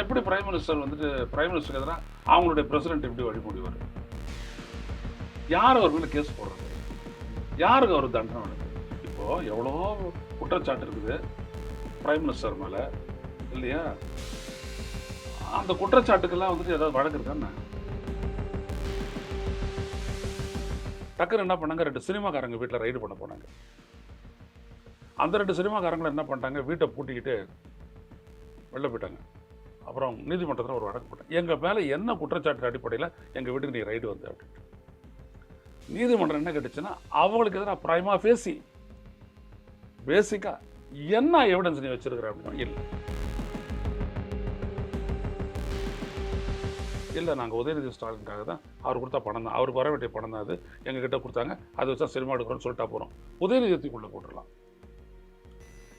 எப்படி prime minister வந்துட்டு prime மினிஸ்டருக்கு எதிராக அவங்களுடைய பிரசிடென்ட் எப்படி வழிமொழிவார் யார் அவர் மேலே கேஸ் போடுறது? யாருக்கு அவர் தண்டனை வழங்குது இப்போது எவ்வளோ குற்றச்சாட்டு இருக்குது பிரைம் மினிஸ்டர் மேலே இல்லையா? அந்த குற்றச்சாட்டுக்கெல்லாம் வந்துட்டு ஏதாவது வழக்கு இருக்கான்னு டக்குன்னு என்ன பண்ணாங்க? ரெண்டு சினிமாக்காரங்க வீட்டில் ரைடு பண்ண போனாங்க. அந்த ரெண்டு சினிமாக்காரங்களை என்ன பண்ணிட்டாங்க? வீட்டை பூட்டிக்கிட்டு வெளில போயிட்டாங்க. அப்புறம் நீதிமன்றத்தில் ஒரு வழக்கு போட்டேன். எங்கள் மேலே என்ன குற்றச்சாட்டு அடிப்படையில் எங்கள் வீட்டுக்கு நீ ரைடு வந்த அப்படின்ட்டு. நீதிமன்றம் என்ன கேட்டுச்சுன்னா அவங்களுக்கு எதிராக பிரைமா பேசி பேசிக்காக என்ன எவிடன்ஸ் நீ வச்சிருக்கிற அப்படின்னா இல்லை. இல்லை நாங்கள் உதயநிதி ஸ்டாலினுக்காக தான் அவர் கொடுத்தா பணம் தான். அவருக்கு வர வேண்டிய பணம் தான் அது. எங்ககிட்ட கொடுத்தாங்க. அதை வச்சா சினிமா எடுக்கிறோம்னு சொல்லிட்டா போகிறோம் உதயநிதியத்துக்குள்ளே போட்டுடலாம்.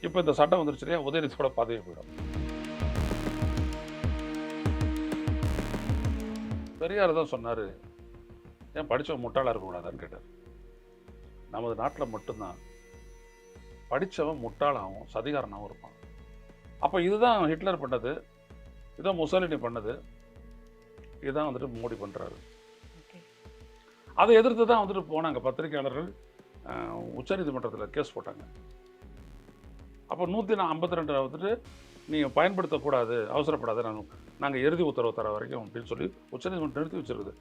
இப்போ இந்த சட்டம் வந்துருச்சு இல்லையா? உதயநிதியோட பதவி போயிடும். பெரியார் தான் சொன்னார் ஏன் படித்தவன் முட்டாளாக இருக்கக்கூடாதான்னு கேட்டார். நமது நாட்டில் மட்டும்தான். படித்தவன் முட்டாளாகவும் சதிகாரனாகவும் இருப்பான். அப்போ இதுதான் ஹிட்லர் பண்ணது இதுதான் முசோலினி பண்ணது இதுதான் வந்துட்டு மோடி பண்ணுறாரு. அதை எதிர்த்து தான் வந்துட்டு போனாங்க பத்திரிகையாளர்கள். உச்சநீதிமன்றத்தில் கேஸ் போட்டாங்க. அப்போ நூற்றி ஐம்பத்தி ரெண்டு வந்துட்டு நீங்கள் பயன்படுத்தக்கூடாது அவசரப்படாது நாங்கள் நாங்கள் இறுதி உத்தரவு தர வரைக்கும் அப்படின்னு சொல்லி உச்சநீதிமன்றம் நிறுத்தி வச்சிருக்குது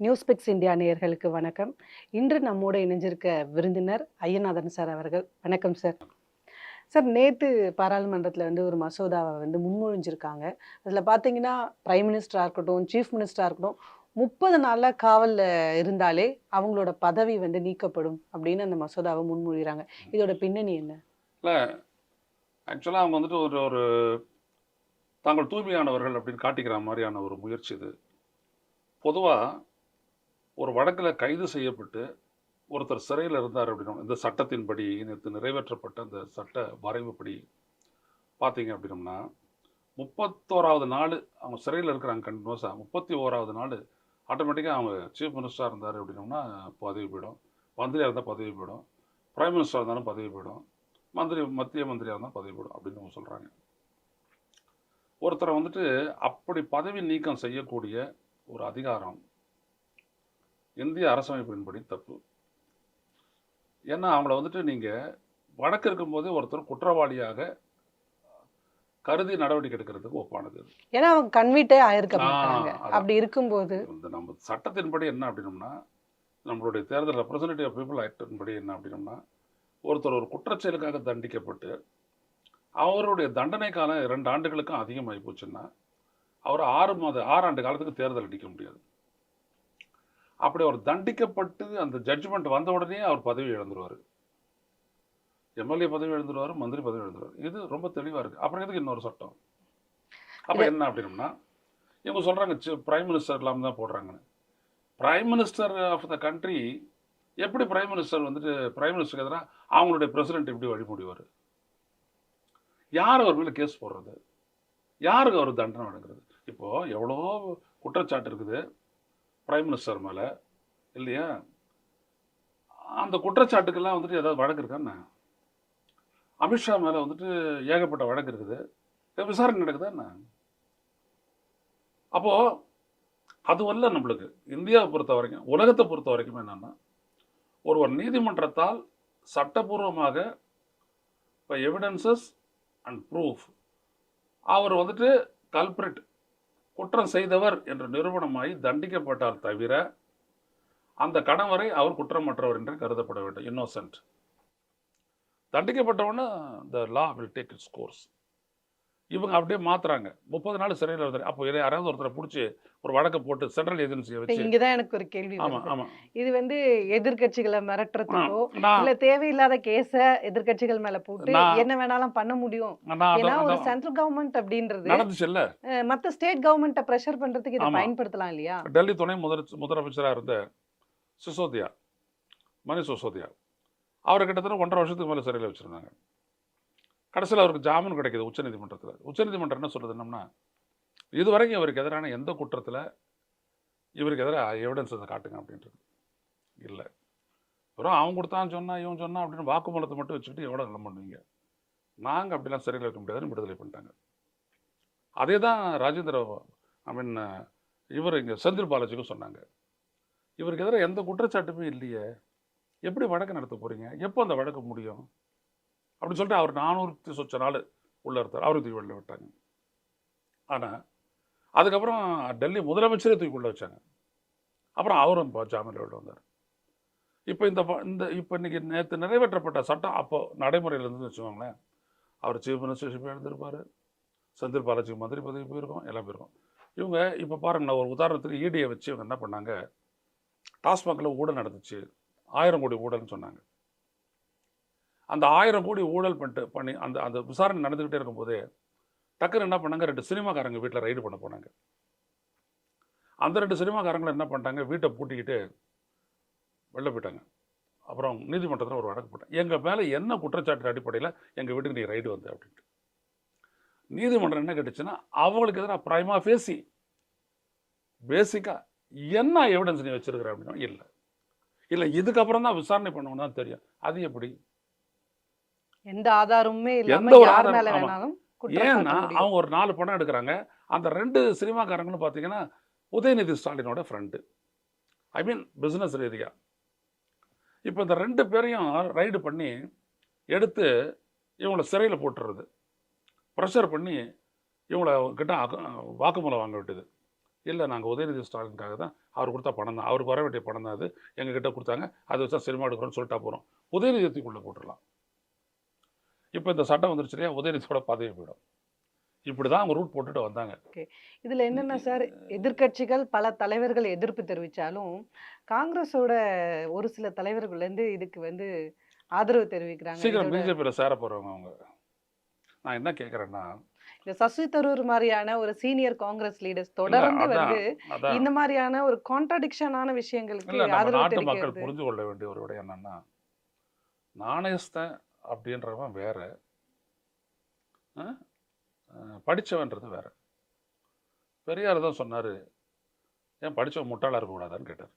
நியூஸ் பிக்ஸ் இந்தியா நேயர்களுக்கு வணக்கம். இன்று நம்மோட இணைஞ்சிருக்க விருந்தினர் ஐயநாதன் சார் அவர்கள். வணக்கம் சார். சார் நேற்று பாராளுமன்றத்தில் வந்து ஒரு மசோதாவை வந்து முன்மொழிஞ்சிருக்காங்க. அதில் பார்த்தீங்கன்னா பிரைம் மினிஸ்டராக இருக்கட்டும் சீஃப் மினிஸ்டராக இருக்கட்டும் முப்பது நாளில் காவலில் இருந்தாலே அவங்களோட பதவி வந்து நீக்கப்படும் அப்படின்னு அந்த மசோதாவை முன்மொழிகிறாங்க இதோட பின்னணி என்ன? இல்லை ஆக்சுவலாக அவங்க வந்துட்டு ஒரு ஒரு தாங்கள் தூய்மையானவர்கள் அப்படின்னு காட்டிக்கிற மாதிரியான ஒரு முயற்சி இது. பொதுவாக ஒரு வழக்கில் கைது செய்யப்பட்டு ஒருத்தர் சிறையில் இருந்தார் அப்படின்னா இந்த சட்டத்தின்படி நேற்று நிறைவேற்றப்பட்ட அந்த சட்ட வரைவுப்படி பார்த்தீங்க அப்படின்னம்னா முப்பத்தோராவது நாள் அவங்க சிறையில் இருக்கிறாங்க கண்டினியூஸாக முப்பத்தி ஓராவது நாள் ஆட்டோமேட்டிக்காக அவங்க சீஃப் மினிஸ்டராக இருந்தார் அப்படின்னோம்னா பதவி போயிடும். மந்திரியாக இருந்தால் பதவி போயிடும். பிரைம் மினிஸ்டராக இருந்தாலும் பதவி போயிடும். மந்திரி மத்திய மந்திரியாக இருந்தால் பதவி போயிடும் அப்படின்னு அவங்க சொல்கிறாங்க ஒருத்தரை வந்துட்டு அப்படி பதவி நீக்கம் செய்யக்கூடிய ஒரு அதிகாரம் இந்திய அரசமைப்பின்படி தப்பு. ஏன்னா அவங்கள வந்துட்டு நீங்கள் வழக்கு இருக்கும்போதே ஒருத்தர் குற்றவாளியாக கருதி நடவடிக்கை எடுக்கிறதுக்கு ஒப்பானது. ஏன்னா அவங்க கன்வீட்டே ஆயிருக்க மாட்டாங்க. அப்படி இருக்கும்போது இந்த நம்ம சட்டத்தின்படி என்ன அப்படின்னம்னா நம்மளுடைய தேர்தல் ரெப்ரசன்டேட்டிவ் பீப்புள் ஆக்டின்படி என்ன அப்படின்னம்னா ஒருத்தர் ஒரு குற்றச்செயலுக்காக தண்டிக்கப்பட்டு அவருடைய தண்டனை காலம் இரண்டு ஆண்டுகளுக்கும் அதிகமாகி போச்சுன்னா அவர் ஆறு மாத ஆறாண்டு காலத்துக்கு தேர்தல் அடிக்க முடியாது அப்படி அவர் தண்டிக்கப்பட்டு அந்த ஜட்ஜ்மெண்ட் வந்த உடனே அவர் பதவி இழந்துருவார் எம்எல்ஏ பதவி இழந்துருவார் மந்திரி பதவி இழந்துருவார் இது ரொம்ப தெளிவாக இருக்குது அப்புறம் எதுக்கு இன்னொரு சட்டம்? அப்போ என்ன அப்படின்னம்னா இவங்க சொல்கிறாங்க பிரைம் மினிஸ்டர் இல்லாமல் தான் போடுறாங்கன்னு. Prime minister of the country எப்படி பிரைம் மினிஸ்டர் வந்துட்டு பிரைம் மினிஸ்டருக்கு எதிராக அவங்களுடைய பிரசிடென்ட் எப்படி வழிமொழிவார் யார் அவர் மேலே கேஸ் போடுறது? யாருக்கு அவர் தண்டனை வழங்குறது? இப்போது எவ்வளோ குற்றச்சாட்டு இருக்குது பிரைம் மினிஸ்டர் மேலே இல்லையா? அந்த குற்றச்சாட்டுக்கெல்லாம் வந்துட்டு ஏதாவது வழக்கு இருக்கான்னு அமித்ஷா மேலே வந்துட்டு ஏகப்பட்ட வழக்கு இருக்குது. விசாரணை நடக்குதா என்ன? அப்போது அதுவல்ல நம்மளுக்கு. இந்தியாவை பொறுத்த வரைக்கும் உலகத்தை பொறுத்த வரைக்கும் என்னென்னா ஒருவர் நீதிமன்றத்தால் சட்டபூர்வமாக இப்போ எவிடன்சஸ் அண்ட் ப்ரூஃப் அவர் வந்துட்டு கல்பிரிட் குற்றம் செய்தவர் என்ற நிறுவனமாகி தண்டிக்கப்பட்டார் தவிர அந்த கணவரை அவர் குற்றமற்றவர் என்று கருதப்பட வேண்டும். Innocent தண்டிக்கப்பட்டவொன்னே the law will take its course இவங்க அப்படியே மாத்துறாங்க. முப்பது நாள் சிறையில் இருந்தார் அப்போ இதை யாராவது ஒருத்தரை பிடிச்சி ஒரு வழக்கை போட்டு சென்ட்ரல் ஏஜென்சியை வச்சு இங்கதான் எனக்கு ஒரு கேள்வி ஆமா. ஆமா. இது வந்து எதிர்க்கட்சிகளை மிரட்டுறதுக்கோ இல்ல தேவையில்லாத கேஸ எதிர்க்கட்சிகள் மேல போட்டு என்ன வேணாலும் பண்ண முடியும். ஏன்னா ஒரு சென்ட்ரல் கவர்மெண்ட் அப்படின்றது நடந்துச்சுல்ல? அஹ், மத்த ஸ்டேட் கவர்மெண்ட்டை பிரஷர் பண்றதுக்கு இதை. பயன்படுத்தலாம் இல்லையா? டெல்லி துணை முதல் முதலமைச்சராக இருந்த சிசோதியா மணிஷ் சிசோதியா அவர் கிட்டத்தட்ட ஒன்றரை வருஷத்துக்கு மேலே சிறையில் வச்சுருந்தாங்க. கடைசியில் அவருக்கு ஜாமீன் கிடைக்குது உச்சநீதிமன்றத்தில். உச்சநீதிமன்றம் என்ன சொல்கிறது என்னம்னா இதுவரைக்கும் இவருக்கு எதிரான எந்த குற்றத்தில் இவருக்கு எதிராக எவிடன்ஸ் அதை காட்டுங்க அப்படின்றது. இல்லை. அப்புறம் அவன் கொடுத்தான்னு சொன்னால் இவன் சொன்னால் அப்படின்னு வாக்குமூலத்தை மட்டும் வச்சுக்கிட்டு எவ்வளோ நல்ல பண்ணுவீங்க நாங்கள் அப்படிலாம் சிறையில் வைக்க முடியாதுன்னு விடுதலை பண்ணிட்டாங்க. அதே தான் ராஜேந்திர ஐ மீன் இவர் இங்கே செந்தில் பாலாஜிக்கும் சொன்னாங்க. இவருக்கு எதிராக எந்த குற்றச்சாட்டுமே இல்லையே. எப்படி வழக்கு நடத்த போகிறீங்க எப்போ அந்த வழக்கு முடியும்? அப்படின்னு சொல்லிட்டு அவர் நானூற்றி சொச்ச நாள் உள்ள இருந்தார். அவரும் தூக்கி வெளில விட்டாங்க. ஆனால் அதுக்கப்புறம் டெல்லி முதலமைச்சரே தூக்கி உள்ள வச்சாங்க. அப்புறம் அவரும் ஜாமீனில் வெளில வந்தார். இப்போ இந்த இந்த இப்போ இன்றைக்கி நேற்று நிறைவேற்றப்பட்ட சட்டம் அப்போது நடைமுறையில் இருந்துன்னு வச்சுக்கோங்களேன். அவர் சீஃப் மினிஸ்டர்ஷிப் எழுந்திருப்பார் செந்தில் பாலாஜி மந்திரி பதவி போயிருக்கோம் எல்லாம் போயிருக்கோம். இவங்க இப்போ பாருங்களேன் ஒரு உதாரணத்துக்கு ஈடியை வச்சு இவங்க என்ன பண்ணாங்க? டாஸ்மாகில் ஊழல் நடந்துச்சு. ஆயிரம் கோடி ஊழல்னு சொன்னாங்க. அந்த ஆயிரம் கோடி ஊழல் பண்ணிட்டு பண்ணி அந்த அந்த விசாரணை நடந்துக்கிட்டே இருக்கும்போது டக்குன்னு என்ன பண்ணாங்க? ரெண்டு சினிமாக்காரங்க வீட்டில் ரைடு பண்ண போனாங்க. அந்த ரெண்டு சினிமாக்காரங்களை என்ன பண்ணிட்டாங்க? வீட்டை பூட்டிக்கிட்டு வெளில போயிட்டாங்க. அப்புறம் நீதிமன்றத்தில் ஒரு வழக்கு போட்டேன் எங்கள் மேலே என்ன குற்றச்சாட்டு அடிப்படையில் எங்கள் வீட்டுக்கு நீ ரைடு வந்த அப்படின்ட்டு. நீதிமன்றம் என்ன கேட்டுச்சுன்னா அவங்களுக்கு எதிராக ப்ரைமாக பேசி பேசிக்காக என்ன எவிடன்ஸ் நீ வச்சிருக்கிற அப்படின்னா இல்லை. இல்லை இதுக்கப்புறம் தான் விசாரணை பண்ணணும் தான் தெரியும். அது எப்படி? எந்த ஆதாரமுமே எந்த ஒரு ஆதாரம், ஏன்னா. அவங்க ஒரு நாலு படம் எடுக்கிறாங்க. அந்த ரெண்டு சினிமாக்காரங்களும் பார்த்தீங்கன்னா உதயநிதி ஸ்டாலினோட ஃப்ரெண்டு ஐ மீன் பிஸ்னஸ் ரீதியா. இப்போ இந்த ரெண்டு பேரையும் ரைடு பண்ணி எடுத்து இவங்கள சிறையில் போட்டுறது. ப்ரெஷர் பண்ணி இவங்கள கிட்ட வாக்குமூலம் வாங்க விட்டது. இல்லை நாங்கள் உதயநிதி ஸ்டாலினுக்காக தான் அவர் கொடுத்தா பணம் தான். அவருக்கு வர வேண்டிய பணம் தான் அது. எங்ககிட்ட கொடுத்தாங்க. அதை வச்சா சினிமா எடுக்கிறோம்னு சொல்லிட்டா போகிறோம் உதயநிதியத்துக்குள்ளே போட்டுடலாம். இப்போ இந்த சட்டம் வந்துருச்சு இல்லையா? உதயநிதியோட பதவி போயிடும். இப்படி தான் அவங்க ரூட் போட்டுட்டு வந்தாங்க. இதுல என்னன்னா சார்? எதிர்க்கட்சிகள் பல தலைவர்கள் எதிர்ப்பு தெரிவிச்சாலும் காங்கிரஸோட ஒரு சில தலைவர்கள் இருந்து இதுக்கு வந்து ஆதரவு தெரிவிக்கிறாங்க. சீக்கிரம் பிஜேபியில் சேர போகிறவங்க அவங்க. நான் என்ன கேட்குறேன்னா இந்த சசி தரூர் மாதிரியான ஒரு சீனியர் காங்கிரஸ் லீடர்ஸ் தொடர்ந்து வந்து இந்த மாதிரியான ஒரு கான்ட்ரடிக்ஷனான விஷயங்களுக்கு நாட்டு மக்கள் புரிஞ்சு கொள்ள வேண்டிய ஒரு விடயம் என்னன்னா நாணயஸ்தன் அப்படின்றவன் வேற படிச்சவன்றது வேற. பெரியார் தான் சொன்னார் ஏன் படித்தவன் முட்டாளாக இருக்கக்கூடாதான்னு கேட்டார்.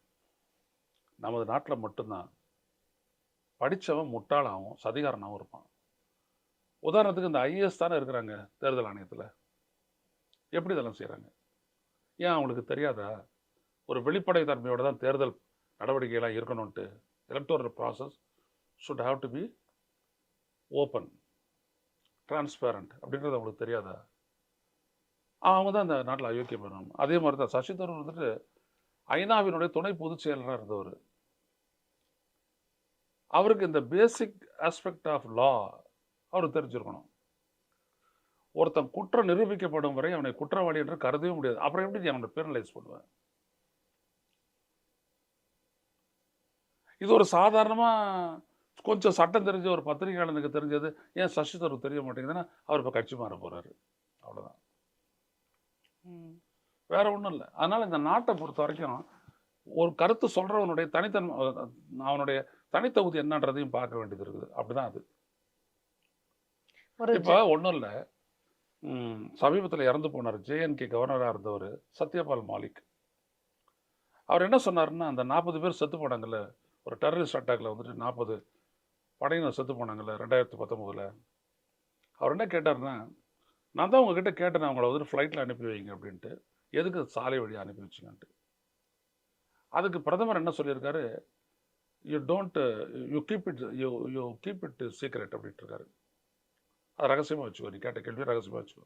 நமது நாட்டில் மட்டும்தான் படித்தவன் முட்டாளாகவும் சதிகாரனாகவும் இருப்பான். உதாரணத்துக்கு இந்த ஐஏஎஸ் தானே இருக்கிறாங்க தேர்தல் ஆணையத்தில். எப்படி இதெல்லாம் செய்கிறாங்க ஏன் அவங்களுக்கு தெரியாதா? ஒரு வெளிப்படை தன்மையோட தான் தேர்தல் நடவடிக்கைகளாக இருக்கணும்ன்ட்டு electoral process should have to be open transparent அப்படின்றது அவங்களுக்கு தெரியாதா? அவங்க தான் இந்த நாட்டில் அயோக்கியம் பண்ணணும் அதே மாதிரி தான் சசி தரூர் வந்துட்டு ஐநாவினுடைய துணை பொதுச் செயலராக இருந்தவர். அவருக்கு இந்த பேசிக் ஆஸ்பெக்ட் ஆஃப் லா அவருக்கு தெரிஞ்சிருக்கணும். ஒருத்தன் குற்றம் நிரூபிக்கப்படும் வரை அவனை குற்றவாளி என்று கருதவே முடியாது. அப்புறம் எப்படி அவனை பேரலைஸ் பண்ணுவேன் இது ஒரு சாதாரணமா கொஞ்சம் சட்டம் தெரிஞ்ச ஒரு பத்திரிகையாளனுக்கு தெரிஞ்சது. ஏன் சசி தரூர் தெரிய மாட்டேங்குதுன்னா அவர் இப்போ கட்சி மாற போறாரு. அவ்வளவுதான். ம். வேற ஒன்றும் இல்லை. அதனால இந்த நாட்டை பொறுத்த வரைக்கும் ஒரு கருத்து சொல்றவனுடைய தனித்தன்மை அவனுடைய தனித்தகுதி என்னன்றதையும் பார்க்க வேண்டியது இருக்குது. அப்படிதான் அது. ஒரு இப்போ ஒன்றும் இல்லை. சமீபத்தில் இறந்து போனார் ஜேஎன்கே கவர்னராக இருந்தவர் சத்யபால் மாலிக். அவர் என்ன சொன்னாருன்னா அந்த நாற்பது பேர் செத்து போனாங்கல்ல ஒரு டெரரிஸ்ட் அட்டாக்ல வந்துட்டு நாற்பது படையினர் செத்து போனாங்கல்ல ரெண்டாயிரத்தி பத்தொம்போதில் அவர் என்ன கேட்டாருன்னா நான் தான் உங்ககிட்ட கேட்டேன் அவங்கள வந்துட்டு ஃப்ளைட்டில் அனுப்பி வைங்க அப்படின்ட்டு. எதுக்கு சாலை வழியாக அனுப்பி வச்சிங்கன்ட்டு? அதுக்கு பிரதமர் என்ன சொல்லியிருக்காரு you don't you keep it you you keep it secret அப்படின்ட்டு இருக்காரு. அது ரகசியமாக வச்சுக்கோ. நீ கேட்ட கேள்வி ரகசியமாக வச்சுக்கோ.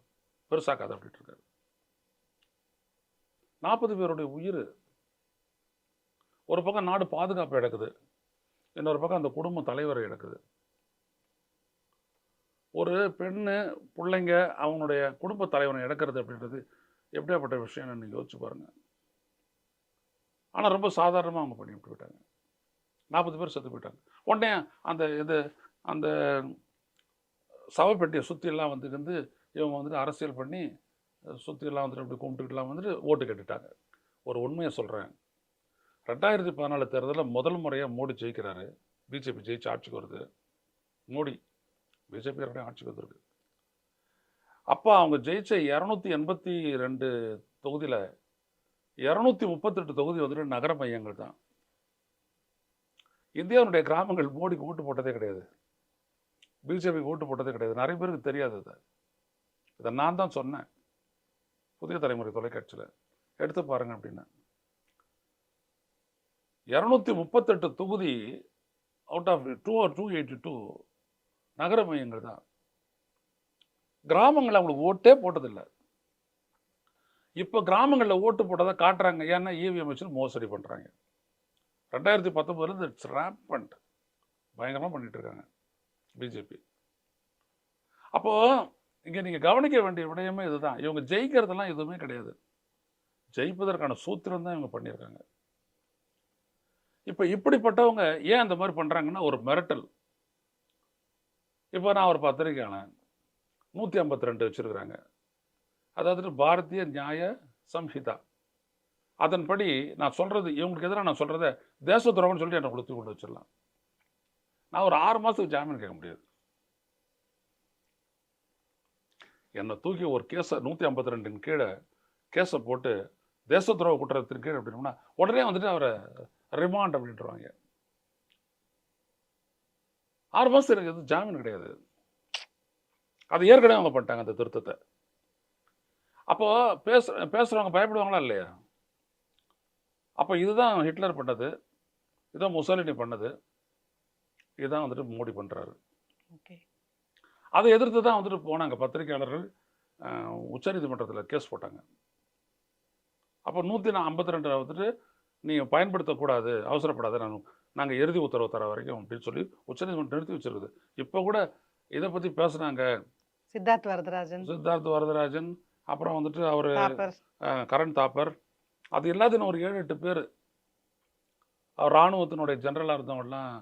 பெருசாக்காத அப்படின்ட்டு இருக்காரு. நாற்பது பேருடைய உயிர் ஒரு பக்கம் நாடு பாதுகாப்பு இழக்குது இன்னொரு பக்கம் அந்த குடும்ப தலைவரை இழக்குது. ஒரு பெண்ணு பிள்ளைங்க அவனுடைய குடும்ப தலைவனை இழக்கிறது அப்படின்றது எப்படியாப்பட்ட விஷயம்னு நீங்கள் யோசிச்சு பாருங்க. ஆனால் ரொம்ப சாதாரணமாக அவங்க பண்ணி விட்டு விட்டாங்க நாற்பது பேர் செத்து போயிட்டாங்க. உடனே அந்த இது அந்த சவப்பெட்டியை சுற்றியெல்லாம் வந்துட்டு வந்து இவங்க வந்துட்டு அரசியல் பண்ணி சுற்றியெல்லாம் வந்துட்டு அப்படி கும்பிட்டுக்கிட்டுலாம் வந்துட்டு ஓட்டு கேட்டுட்டாங்க. ஒரு உண்மையை சொல்கிறேன் ரெண்டாயிரத்தி பதினாலு தேர்தலில் முதல் முறையாக மோடி ஜெயிக்கிறாரு. பிஜேபி ஜெயிச்சு ஆட்சிக்கு வருது. மோடி பிஜேபி ஆட்சிக்கு வந்துருக்கு. அப்போ அவங்க ஜெயிச்ச இரநூத்தி எண்பத்தி ரெண்டு தொகுதியில் இரநூத்தி முப்பத்தெட்டு தொகுதி வந்துட்டு நகர மையங்கள் தான். இந்தியாவுடைய கிராமங்கள் மோடிக்கு ஓட்டு போட்டதே கிடையாது. பிஜேபிக்கு ஓட்டு போட்டதே கிடையாது. நிறைய பேருக்கு தெரியாது அது. இதை நான் தான் சொன்னேன். புதிய தலைமுறை தொலைக்காட்சியில். எடுத்து பாருங்க அப்படின்னு. இரநூத்தி முப்பத்தெட்டு தொகுதி out of two or two eighty two நகர மையங்கள் தான். கிராமங்கள் அவங்களுக்கு ஓட்டே போட்டதில்லை. இப்போ கிராமங்களில் ஓட்டு போட்டதை காட்டுறாங்க. ஏன்னா இவிஎம் வச்சு மோசடி பண்ணுறாங்க ரெண்டாயிரத்தி பத்தொம்பதுலேருந்து இட்ஸ் ரேப்பண்ட் பயங்கரமாக பண்ணிகிட்ருக்காங்க இருக்காங்க. பிஜேபி அப்போது இங்கே நீங்கள் கவனிக்க வேண்டிய விடயமே இதுதான். இவங்க ஜெயிக்கிறதெல்லாம் எதுவுமே கிடையாது. ஜெயிப்பதற்கான சூத்திரம் தான் இவங்க பண்ணியிருக்காங்க. இப்போ இப்படிப்பட்டவங்க ஏன் அந்த மாதிரி பண்ணுறாங்கன்னா ஒரு மிரட்டல். இப்போ நான் ஒரு பத்திரிக்கையாளன் நூற்றி ஐம்பத்தி ரெண்டு வச்சுருக்குறாங்க. அதாவது பாரதிய நியாய சம்ஹிதா. அதன்படி நான் சொல்கிறது இவங்களுக்கு எதிராக நான் சொல்கிறத தேச துரோகம்னு சொல்லிட்டு என்னை கொடுத்து கொண்டு வச்சிடலாம். நான் ஒரு ஆறு மாதத்துக்கு ஜாமீன் கேட்க முடியாது. என்னை தூக்கி ஒரு கேஸை நூற்றி ஐம்பத்தி ரெண்டின் கீழே கேஸை போட்டு தேச துரோக குற்றத்தின் கீழே அப்படின்னா உடனே வந்துட்டு அவரை ரிமாண்ட் அப்படின்ட்டுருவாங்க. ஆறு மாதம் எனக்கு எதுவும் ஜாமீன் கிடையாது. அது ஏற்கனவே அவங்க பண்ணிட்டாங்க அந்த திருத்தத்தை. அப்போ பேச பேசுகிறவங்க பயப்படுவாங்களா இல்லையா? அப்போ இதுதான் ஹிட்லர் பண்ணது. இதுதான் முசாலினி பண்ணது. இதுதான் வந்துட்டு மோடி பண்ணுறாரு ஓகே. அதை எதிர்த்து தான் வந்துட்டு போனாங்க பத்திரிகையாளர்கள். உச்சநீதிமன்றத்தில் கேஸ் போட்டாங்க. அப்போ நூற்றி நான் ஐம்பத்தி ரெண்டு வந்துட்டு நீங்கள் பயன்படுத்தக்கூடாது அவசரப்படாது நான் நாங்கள் இறுதி உத்தரவு தர வரைக்கும் அப்படின்னு சொல்லி உச்சநீதிமன்றம் நிறுத்தி வச்சிருக்குது. இப்போ கூட இதை பற்றி பேசுனாங்க. சித்தார்த் வரதராஜன். சித்தார்த் வரதராஜன் அப்புறம் வந்துட்டு அவர் கரண் தாப்பர். அது எல்லாத்தையும் ஒரு ஏழு எட்டு பேர். அவர் இராணுவத்தினுடைய ஜெனரலாக இருந்தவங்கலாம்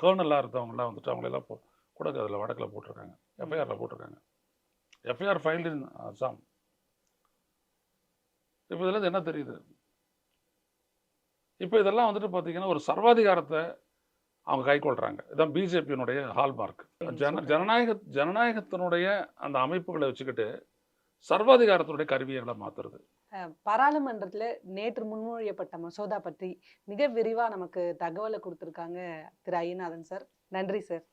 கேர்னலாக இருந்தவங்கலாம் வந்துட்டு அவங்களெல்லாம் போ கூட அதில் வடக்கில் போட்டிருக்காங்க. எஃப்ஐஆரில் போட்டிருக்காங்க. FIR filed in Assam. இப்போ இதில் என்ன தெரியுது? இப்போ இதெல்லாம் வந்துட்டு பார்த்தீங்கன்னா ஒரு சர்வாதிகாரத்தை அவங்க கைக்கொள்கிறாங்க இதான் பிஜேபியினுடைய ஹால்மார்க் ஜன ஜனநாயக ஜனநாயகத்தினுடைய அந்த அமைப்புகளை வச்சுக்கிட்டு சர்வாதிகாரத்தினுடைய கருவியர்களை மாற்றுறது பாராளுமன்றத்துல நேற்று முன்மொழியப்பட்ட மசோதா பற்றி மிக விரிவா நமக்கு தகவலை கொடுத்துருக்காங்க திரு ஐயநாதன் சார். நன்றி சார்.